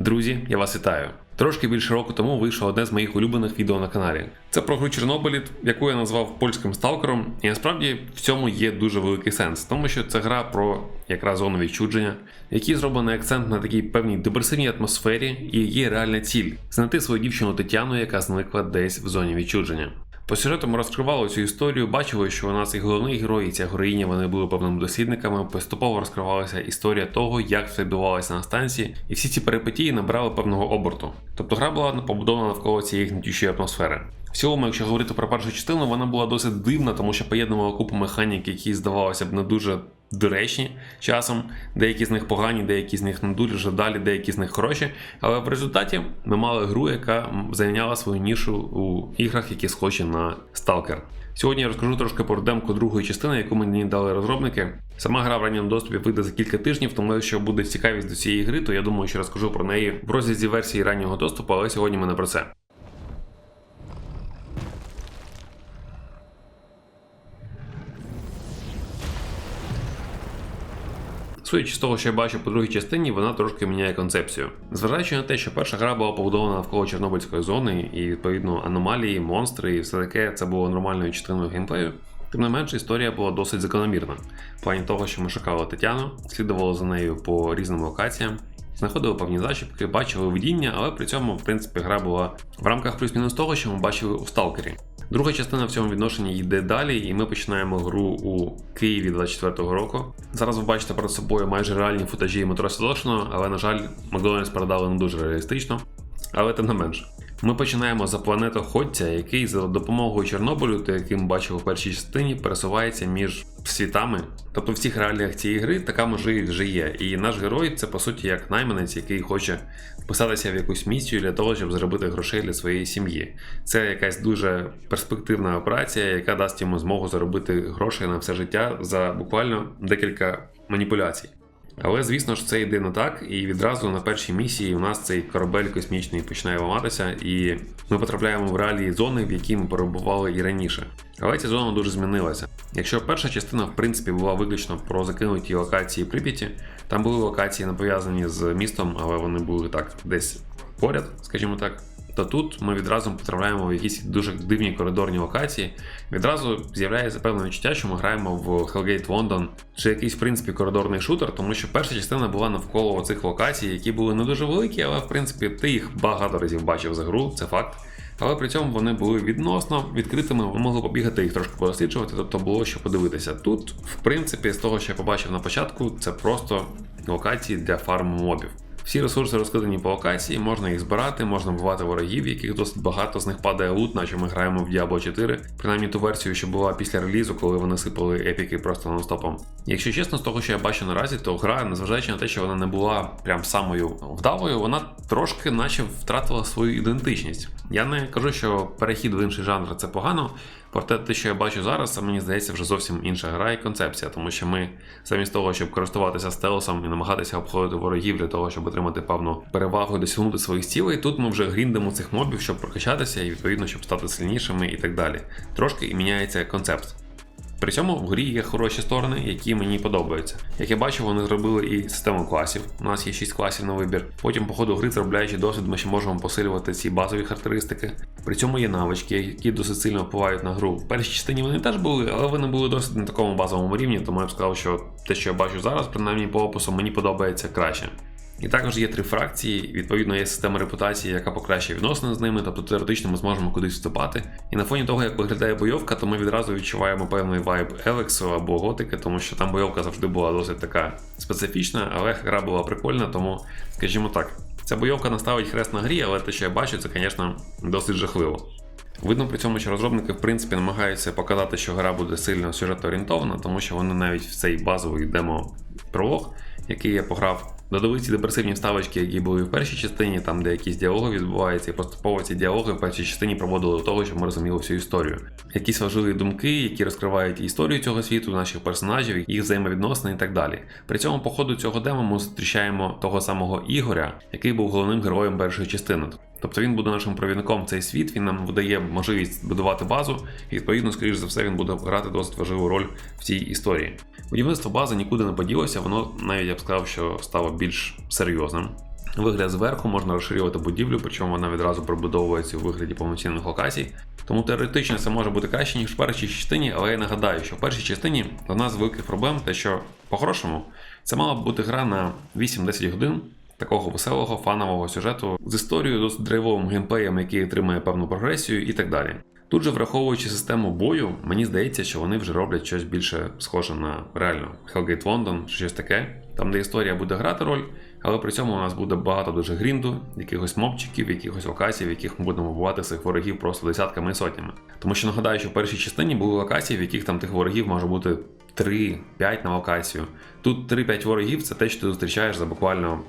Друзі, я вас вітаю. Трошки більше року тому вийшло одне з моїх улюблених відео на каналі. Це про гру Чорнобиліт, яку я назвав польським сталкером. І насправді в цьому є дуже великий сенс, тому що це гра про якраз зону відчудження, в якій зроблений акцент на такій певній депресивній атмосфері, і є реальна ціль знайти свою дівчину Тетяну, яка зникла десь в зоні відчудження. По сюжету ми розкривали цю історію, бачили, що у нас і головний герой, і ця героїня вони були певними дослідниками. Поступово розкривалася історія того, як все відбувалося на станції, і всі ці перипетії набрали певного оберту. Тобто гра була побудована навколо цієї гнітючої атмосфери. В цілому, якщо говорити про першу частину, вона була досить дивна, тому що поєднувала купу механік, які здавалося б не дуже доречні часом. Деякі з них погані, деякі з них не дуже далі, деякі з них хороші. Але в результаті ми мали гру, яка зайняла свою нішу у іграх, які схожі на Stalker. Сьогодні я розкажу трошки про демку другої частини, яку мені дали розробники. Сама гра в ранньому доступі вийде за кілька тижнів, тому якщо буде цікавість до цієї гри, то я думаю, що розкажу про неї в розрізі версії раннього доступу, але сьогодні ми не про це. Судячи з того, що я бачу по другій частині, вона трошки міняє концепцію. Зважаючи на те, що перша гра була побудована навколо Чорнобильської зони, і відповідно аномалії, монстри і все таке це було нормальною частиною геймплею. Тим не менше, історія була досить закономірна. В плані того, що ми шукали Тетяну, слідували за нею по різним локаціям, знаходили певні зачіпки, бачили видіння, але при цьому, в принципі, гра була в рамках плюс-мінус того, що ми бачили у Сталкері. Друга частина в цьому відношенні йде далі, і ми починаємо гру у Києві 24-го року. Зараз ви бачите перед собою майже реальні футажі метро Солошино, але, на жаль, Макдональдс передали не дуже реалістично. Але тим не менше. Ми починаємо за планетоходця, який за допомогою Чорнобилю, то яким бачив у першій частині, пересувається між світами. Тобто в цих реаліях цієї гри така можливість вже є. І наш герой це по суті як найманець, який хоче вписатися в якусь місію для того, щоб заробити грошей для своєї сім'ї. Це якась дуже перспективна операція, яка дасть йому змогу заробити грошей на все життя за буквально декілька маніпуляцій. Але звісно ж це йде не так, і відразу на першій місії у нас цей корабель космічний починає ламатися, і ми потрапляємо в реалії зони, в якій ми перебували і раніше. Але ця зона дуже змінилася. Якщо перша частина, в принципі, була виключно про закинуті локації Прип'яті, там були локації не пов'язані з містом, але вони були так десь поряд, скажімо так то тут ми відразу потрапляємо в якісь дуже дивні коридорні локації. Відразу з'являється певне відчуття, що ми граємо в Hellgate London чи якийсь в принципі коридорний шутер, тому що перша частина була навколо цих локацій, які були не дуже великі, але в принципі ти їх багато разів бачив за гру, це факт. Але при цьому вони були відносно відкритими, ви могли побігати їх трошки досліджувати, тобто було що подивитися. Тут, в принципі, з того, що я побачив на початку, це просто локації для фарму мобів. Всі ресурси розкидані по локації, можна їх збирати, можна вбивати ворогів, яких досить багато з них падає лут, наче ми граємо в Diablo 4, принаймні ту версію, що була після релізу, коли вони сипали епіки просто нон-стопом. Якщо чесно, з того, що я бачу наразі, то гра, незважаючи на те, що вона не була прям самою вдалою, вона трошки наче втратила свою ідентичність. Я не кажу, що перехід в інший жанр це погано. Проте те, що я бачу зараз, це мені здається вже зовсім інша гра і концепція, тому що ми замість того, щоб користуватися стелсом і намагатися обходити ворогів для того, щоб отримати певну перевагу і досягнути своїх цілей, тут ми вже гріндимо цих мобів, щоб прокачатися і відповідно, щоб стати сильнішими і так далі. Трошки і міняється концепт. При цьому в грі є хороші сторони, які мені подобаються. Як я бачу, вони зробили і систему класів. У нас є 6 класів на вибір. Потім, по ходу гри, заробляючи досвід, ми ще можемо посилювати ці базові характеристики. При цьому є навички, які досить сильно впливають на гру. В першій частині вони теж були, але вони були досить на такому базовому рівні, тому я б сказав, що те, що я бачу зараз, принаймні по опису, мені подобається краще. І також є три фракції, відповідно, є система репутації, яка покращує відносини з ними, тобто теоретично ми зможемо кудись вступати. І на фоні того, як виглядає бойовка, то ми відразу відчуваємо певний вайб Елексу або Готики, тому що там бойовка завжди була досить така специфічна, але гра була прикольна, тому, скажімо так, ця бойовка наставить хрест на грі, але те, що я бачу, це, звісно, досить жахливо. Видно при цьому, що розробники в принципі намагаються показати, що гра буде сильно сюжетно орієнтована, тому що вони навіть в цей базовий демо-пролог, який я пограв, додали ці депресивні вставочки, які були в першій частині, там де якісь діалоги відбуваються, і поступово ці діалоги в першій частині проводили до того, щоб ми розуміли всю історію. Якісь важливі думки, які розкривають історію цього світу, наших персонажів, їх взаємовідносини і так далі. При цьому, по ходу цього демо, ми зустрічаємо того самого Ігоря, який був головним героєм першої частини. Тобто він буде нашим провідником в цей світ, він нам видає можливість будувати базу, і відповідно, скоріш за все, він буде грати досить важливу роль в цій історії. Будівництво бази нікуди не поділося, воно навіть я б сказав, що стало більш серйозним. Вигляд зверху можна розширювати будівлю, причому вона відразу пробудовується у вигляді повноцінних локацій. Тому теоретично це може бути краще, ніж в першій частині, але я нагадаю, що в першій частині у нас великих проблем те, що по-хорошому це мала б бути гра на 8-10 годин такого веселого фанового сюжету з історією, досить драйвовим геймплеєм, який отримує певну прогресію і так далі. Тут же, враховуючи систему бою, мені здається, що вони вже роблять щось більше схоже на реально Hellgate London, щось таке, там де історія буде грати роль, але при цьому у нас буде багато дуже грінду, якихось мобчиків, якихось локацій, в яких ми будемо бувати цих ворогів просто десятками і сотнями. Тому що нагадаю, що в першій частині були локації, в яких там тих ворогів може бути 3-5 на локацію. Тут 3-5 ворогів це те, що ти зустрічаєш за буквально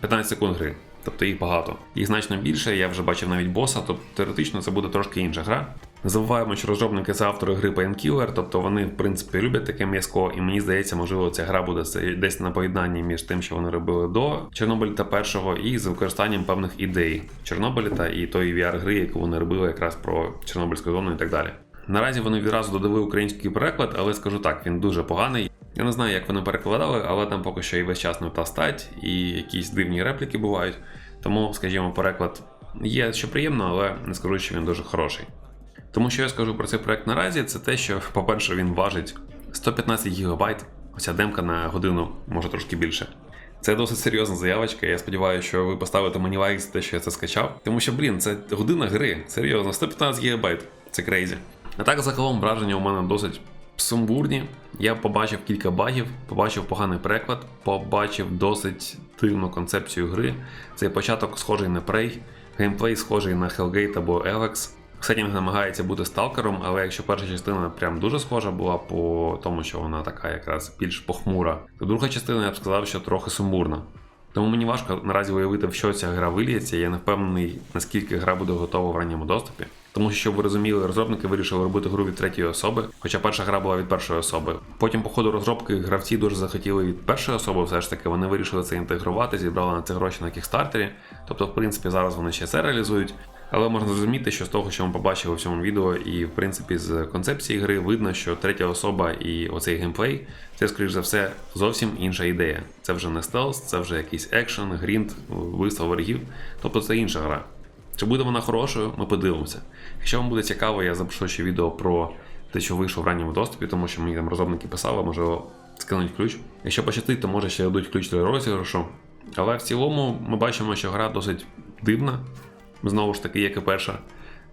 15 секунд гри. Тобто їх багато. Їх значно більше, я вже бачив навіть боса, тобто теоретично це буде трошки інша гра. Забуваємо, що розробники це автори гри Painkiller, тобто вони, в принципі, люблять таке м'язко, і мені здається, можливо, ця гра буде десь на поєднанні між тим, що вони робили до Чорнобиля та першого, і з використанням певних ідей Чорнобиля та і тої VR-гри, яку вони робили якраз про Чорнобильську зону і так далі. Наразі вони відразу додали український переклад, але скажу так, він дуже поганий. Я не знаю, як вони перекладали, але там поки що і весь час не та стать, і якісь дивні репліки бувають. Тому, скажімо, переклад є що приємно, але не скажу, що він дуже хороший. Тому що я скажу про цей проект наразі, це те, що, по-перше, він важить 115 ГБ, оця демка на годину, може трошки більше. Це досить серйозна заявочка. Я сподіваюся, що ви поставите мені лайк за те, що я це скачав. Тому що, блін, це година гри. Серйозно, 115 ГБ. Це крейзі. А так, загалом, враження у мене досить сумбурні. Я побачив кілька багів, побачив поганий переклад, побачив досить дивну концепцію гри. Цей початок схожий на Prey, геймплей схожий на Hellgate або Alex. Сетінг намагається бути сталкером, але якщо перша частина прям дуже схожа була по тому, що вона така якраз більш похмура, то друга частина я б сказав, що трохи сумбурна. Тому мені важко наразі уявити, в що ця гра вильється. Я не впевнений, наскільки гра буде готова в ранньому доступі. Тому що, щоб ви розуміли, розробники вирішили робити гру від третьої особи, хоча перша гра була від першої особи. Потім, по ходу розробки, гравці дуже захотіли від першої особи, все ж таки вони вирішили це інтегрувати, зібрали на це гроші на кікстартері. Тобто, в принципі, зараз вони ще це реалізують. Але можна зрозуміти, що з того, що ми побачили в цьому відео, і в принципі з концепції гри видно, що третя особа і оцей геймплей це, скоріш за все, зовсім інша ідея. Це вже не стелс, це вже якийсь екшен, грінд, вбивство ворогів. Тобто це інша гра. Чи буде вона хорошою, ми подивимося. Якщо вам буде цікаво, я запишу ще відео про те, що вийшов в ранньому доступі, тому що мені там розробники писали, можливо, скинуть ключ. Якщо пощастить, то може ще дадуть ключ для розіграшу. Але в цілому ми бачимо, що гра досить дивна, знову ж таки, як і перша,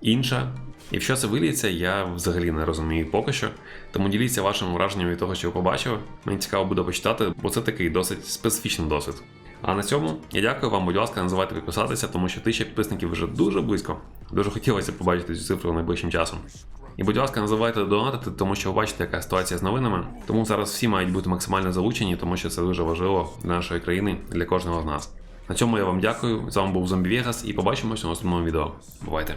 інша. І в що це виліється, я взагалі не розумію поки що. Тому діліться вашим враженням від того, що ви побачили. Мені цікаво буде почитати, бо це такий досить специфічний досвід. А на цьому я дякую вам, будь ласка, не забувайте підписатися, тому що тисяча підписників вже дуже близько. Дуже хотілося побачити цю цифру найближчим часом. І будь ласка, не забувайте донатити, тому що ви бачите, яка ситуація з новинами. Тому зараз всі мають бути максимально залучені, тому що це дуже важливо для нашої країни, для кожного з нас. На цьому я вам дякую. З вами був Зомбі Вегас і побачимося у наступному відео. Бувайте!